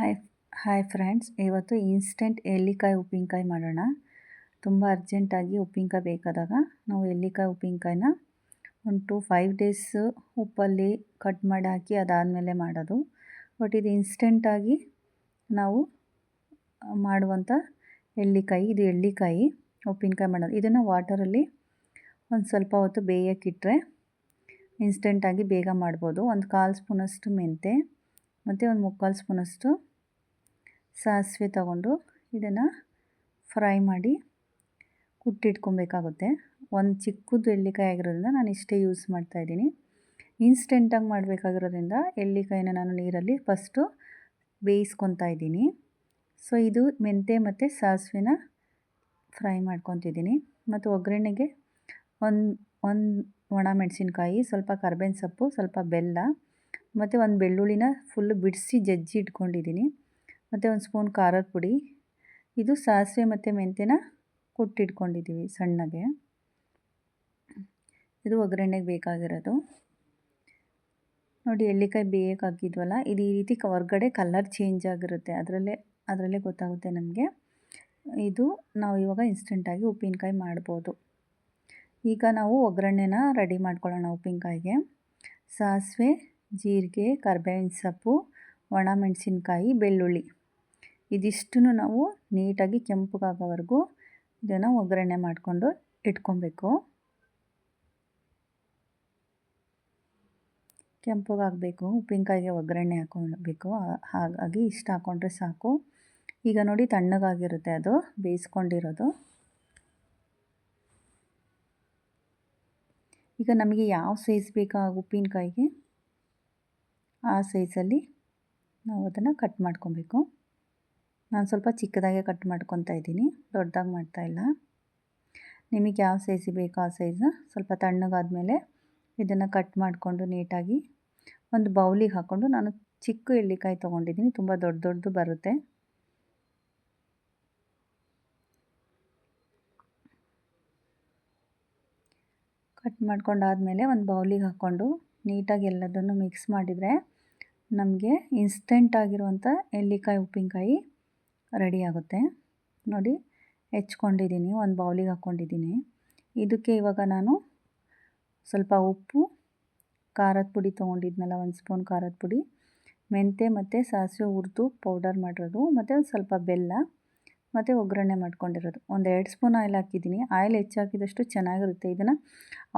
Hi hi friends ಇವತ್ತು instant ಎಳ್ಳಿಕಾಯಿ ಉಪ್ಪಿನಕಾಯಿ ಮಾಡೋಣ. ತುಂಬ ಅರ್ಜೆಂಟಾಗಿ ಉಪ್ಪಿನಕಾಯಿ ಬೇಕಾದಾಗ ನಾವು ಎಳ್ಳಿಕಾಯಿ ಉಪ್ಪಿನಕಾಯಿನ ಒಂದು ಟು ಫೈವ್ ಡೇಸ್ ಉಪ್ಪಲ್ಲಿ ಕಟ್ ಮಾಡಿ ಹಾಕಿ ಅದಾದಮೇಲೆ ಮಾಡೋದು. ಬಟ್ ಇದು ಇನ್ಸ್ಟೆಂಟಾಗಿ ನಾವು ಮಾಡುವಂಥ ಎಳ್ಳಿಕಾಯಿ, ಇದು ಎಳ್ಳಿಕಾಯಿ ಉಪ್ಪಿನಕಾಯಿ ಮಾಡೋದು. ಇದನ್ನು ವಾಟರಲ್ಲಿ ಒಂದು ಸ್ವಲ್ಪ ಹೊತ್ತು ಬೇಯಕ್ಕಿಟ್ಟರೆ ಇನ್ಸ್ಟೆಂಟಾಗಿ ಬೇಗ ಮಾಡ್ಬೋದು. ಒಂದು ಕಾಲು ಸ್ಪೂನಷ್ಟು ಮೆಂತೆ ಮತ್ತು ಒಂದು ಮುಕ್ಕಾಲು ಸ್ಪೂನಷ್ಟು ಸಾಸಿವೆ ತಗೊಂಡು ಇದನ್ನು ಫ್ರೈ ಮಾಡಿ ಕುಟ್ಟಿಟ್ಕೊಬೇಕಾಗುತ್ತೆ. ಒಂದು ಚಿಕ್ಕದು ಎಳ್ಳಿಕಾಯಿ ಆಗಿರೋದ್ರಿಂದ ನಾನು ಇಷ್ಟೇ ಯೂಸ್ ಮಾಡ್ತಾಯಿದ್ದೀನಿ ಇನ್ಸ್ಟೆಂಟಾಗಿ ಮಾಡಬೇಕಾಗಿರೋದ್ರಿಂದ ಎಳ್ಳಿಕಾಯಿನ ನಾನು ನೀರಲ್ಲಿ ಫಸ್ಟು ಬೇಯಿಸ್ಕೊತಾ ಇದ್ದೀನಿ. ಸೊ ಇದು ಮೆಂತೆ ಮತ್ತು ಸಾಸಿವೆನ ಫ್ರೈ ಮಾಡ್ಕೊತಿದ್ದೀನಿ. ಮತ್ತು ಒಗ್ಗರಣೆಗೆ ಒಂದು ಒಂದು ಒಣ ಮೆಣಸಿನ್ಕಾಯಿ, ಸ್ವಲ್ಪ ಕರ್ಬೇವಿನ ಸೊಪ್ಪು, ಸ್ವಲ್ಪ ಬೆಲ್ಲ, ಮತ್ತು ಒಂದು ಬೆಳ್ಳುಳ್ಳಿನ ಫುಲ್ಲು ಬಿಡಿಸಿ ಜಜ್ಜಿ ಇಟ್ಕೊಂಡಿದ್ದೀನಿ. ಮತ್ತು ಒಂದು ಸ್ಪೂನ್ ಖಾರದ ಪುಡಿ. ಇದು ಸಾಸಿವೆ ಮತ್ತು ಮೆಂತ್ಯನ ಕುಟ್ಟಿಟ್ಕೊಂಡಿದ್ದೀವಿ ಸಣ್ಣಗೆ. ಇದು ಒಗ್ಗರಣೆಗೆ ಬೇಕಾಗಿರೋದು. ನೋಡಿ, ಎಳ್ಳಿಕಾಯಿ ಬೇಯಕ್ಕೆ ಹಾಕಿದ್ವಲ್ಲ, ಇದು ಈ ರೀತಿ ಹೊರ್ಗಡೆ ಕಲರ್ ಚೇಂಜ್ ಆಗಿರುತ್ತೆ. ಅದರಲ್ಲೇ ಅದರಲ್ಲೇ ಗೊತ್ತಾಗುತ್ತೆ ನಮಗೆ. ಇದು ನಾವು ಇವಾಗ ಇನ್ಸ್ಟೆಂಟಾಗಿ ಉಪ್ಪಿನಕಾಯಿ ಮಾಡ್ಬೋದು. ಈಗ ನಾವು ಒಗ್ಗರಣೆನ ರೆಡಿ ಮಾಡ್ಕೊಳ್ಳೋಣ ಉಪ್ಪಿನಕಾಯಿಗೆ. ಸಾಸಿವೆ, ಜೀರಿಗೆ, ಕರ್ಬೇವಿನ ಸೊಪ್ಪು, ಒಣ ಮೆಣಸಿನ್ಕಾಯಿ, ಬೆಳ್ಳುಳ್ಳಿ. ಇದಿಷ್ಟನ್ನು ನಾವು ನೀಟಾಗಿ ಕೆಂಪಗಾಗೋವರೆಗೂ ಇದನ್ನು ಒಗ್ಗರಣೆ ಮಾಡಿಕೊಂಡು ಇಟ್ಕೊಬೇಕು. ಕೆಂಪಗಾಗಬೇಕು, ಉಪ್ಪಿನಕಾಯಿಗೆ ಒಗ್ಗರಣೆ ಹಾಕ್ಕೊಳ್ಬೇಕು ಹಾಗಾಗಿ ಇಷ್ಟು ಹಾಕ್ಕೊಂಡ್ರೆ ಸಾಕು. ಈಗ ನೋಡಿ ತಣ್ಣಗಾಗಿರುತ್ತೆ ಅದು, ಬೇಯಿಸ್ಕೊಂಡಿರೋದು. ಈಗ ನಮಗೆ ಯಾವ ಸೈಜ್ ಬೇಕಾ ಉಪ್ಪಿನಕಾಯಿಗೆ? ಆ ಸೈಜಲ್ಲಿ ನಾವು ಅದನ್ನು ಕಟ್ ಮಾಡ್ಕೊಬೇಕು. ನಾನು ಸ್ವಲ್ಪ ಚಿಕ್ಕದಾಗೆ ಕಟ್ ಮಾಡ್ಕೊತಾ ಇದ್ದೀನಿ. ದೊಡ್ಡದಾಗಿ ಮಾಡ್ತಾ ಇಲ್ಲ. ನಿಮಗೆ ಯಾವ ಸೈಜ್ ಬೇಕೋ ಆ ಸೈಜ್ ಸ್ವಲ್ಪ ತಣ್ಣಗಾದ್ಮೇಲೆ ಇದನ್ನು ಕಟ್ ಮಾಡಿಕೊಂಡು ನೀಟಾಗಿ ಒಂದು ಬೌಲಿಗೆ ಹಾಕ್ಕೊಂಡು ನಾನು ಚಿಕ್ಕ ಎಳ್ಳಿಕಾಯಿ ತೊಗೊಂಡಿದ್ದೀನಿ. ತುಂಬ ದೊಡ್ಡ ದೊಡ್ಡದು ಬರುತ್ತೆ. ಕಟ್ ಮಾಡ್ಕೊಂಡಾದಮೇಲೆ ಒಂದು ಬೌಲಿಗೆ ಹಾಕ್ಕೊಂಡು ನೀಟಾಗಿ ಎಲ್ಲದನ್ನು ಮಿಕ್ಸ್ ಮಾಡಿದರೆ ನಮಗೆ ಇನ್ಸ್ಟೆಂಟ್ ಆಗಿರುವಂಥ ಎಳ್ಳಿಕಾಯಿ, ಉಪ್ಪಿನಕಾಯಿ ರೆಡಿ ಆಗುತ್ತೆ. ನೋಡಿ, ಹೆಚ್ಕೊಂಡಿದ್ದೀನಿ, ಒಂದು ಬೌಲಿಗೆ ಹಾಕ್ಕೊಂಡಿದ್ದೀನಿ. ಇದಕ್ಕೆ ಇವಾಗ ನಾನು ಸ್ವಲ್ಪ ಉಪ್ಪು, ಖಾರದ ಪುಡಿ ತೊಗೊಂಡಿದ್ನಲ್ಲ, ಒಂದು ಸ್ಪೂನ್ ಖಾರದ ಪುಡಿ. ಮೆಂತೆ ಮತ್ತು ಸಾಸಿವೆ ಹುರಿದು ಪೌಡರ್ ಮಾಡಿರೋದು, ಮತ್ತು ಒಂದು ಸ್ವಲ್ಪ ಬೆಲ್ಲ, ಮತ್ತು ಒಗ್ಗರಣೆ ಮಾಡ್ಕೊಂಡಿರೋದು. ಒಂದು ಎರಡು ಸ್ಪೂನ್ ಆಯಿಲ್ ಹಾಕಿದ್ದೀನಿ. ಆಯಿಲ್ ಹೆಚ್ಚಾಕಿದಷ್ಟು ಚೆನ್ನಾಗಿರುತ್ತೆ. ಇದನ್ನು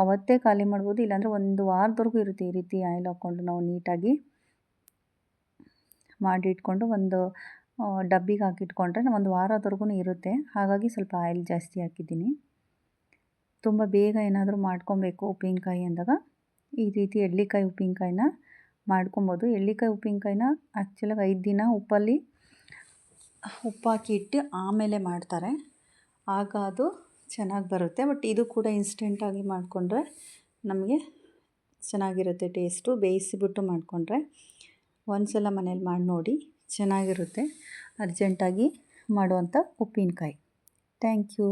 ಅವತ್ತೇ ಖಾಲಿ ಮಾಡ್ಬೋದು, ಇಲ್ಲಾಂದರೆ ಒಂದು ವಾರದವರೆಗೂ ಇರುತ್ತೆ ಈ ರೀತಿ ಆಯಿಲ್ ಹಾಕ್ಕೊಂಡು ನಾವು ನೀಟಾಗಿ ಮಾಡಿ ಇಟ್ಕೊಂಡು ಒಂದು ಡಬ್ಬಿಗೆ ಹಾಕಿಟ್ಕೊಂಡ್ರೆ ಒಂದು ವಾರದವರೆಗೂ ಇರುತ್ತೆ. ಹಾಗಾಗಿ ಸ್ವಲ್ಪ ಆಯಿಲ್ ಜಾಸ್ತಿ ಹಾಕಿದ್ದೀನಿ. ತುಂಬ ಬೇಗ ಏನಾದರೂ ಮಾಡ್ಕೊಬೇಕು ಉಪ್ಪಿನಕಾಯಿ ಅಂದಾಗ. ಈ ರೀತಿ ಎಳ್ಳಿಕಾಯಿ ಉಪ್ಪಿನಕಾಯಿನ ಮಾಡ್ಕೊಬೋದು. ಎಳ್ಳಿಕಾಯಿ ಉಪ್ಪಿನಕಾಯಿನ ಆ್ಯಕ್ಚುಲಾಗಿ ಐದು ದಿನ ಉಪ್ಪಲ್ಲಿ ಉಪ್ಪಾಕಿ ಇಟ್ಟು ಆಮೇಲೆ ಮಾಡ್ತಾರೆ. ಆಗ ಅದು ಚೆನ್ನಾಗಿ ಬರುತ್ತೆ. ಬಟ್ ಇದು ಕೂಡ ಇನ್ಸ್ಟೆಂಟಾಗಿ ಮಾಡಿಕೊಂಡ್ರೆ ನಮಗೆ ಚೆನ್ನಾಗಿರುತ್ತೆ ಟೇಸ್ಟು ಬೇಯಿಸಿಬಿಟ್ಟು ಮಾಡಿಕೊಂಡ್ರೆ ಒಂದು ಸಲ ಮನೇಲಿ ಮಾಡಿ ನೋಡಿ. ಚೆನ್ನಾಗಿರುತ್ತೆ ಅರ್ಜೆಂಟಾಗಿ ಮಾಡುವಂಥ ಉಪ್ಪಿನಕಾಯಿ. Thank you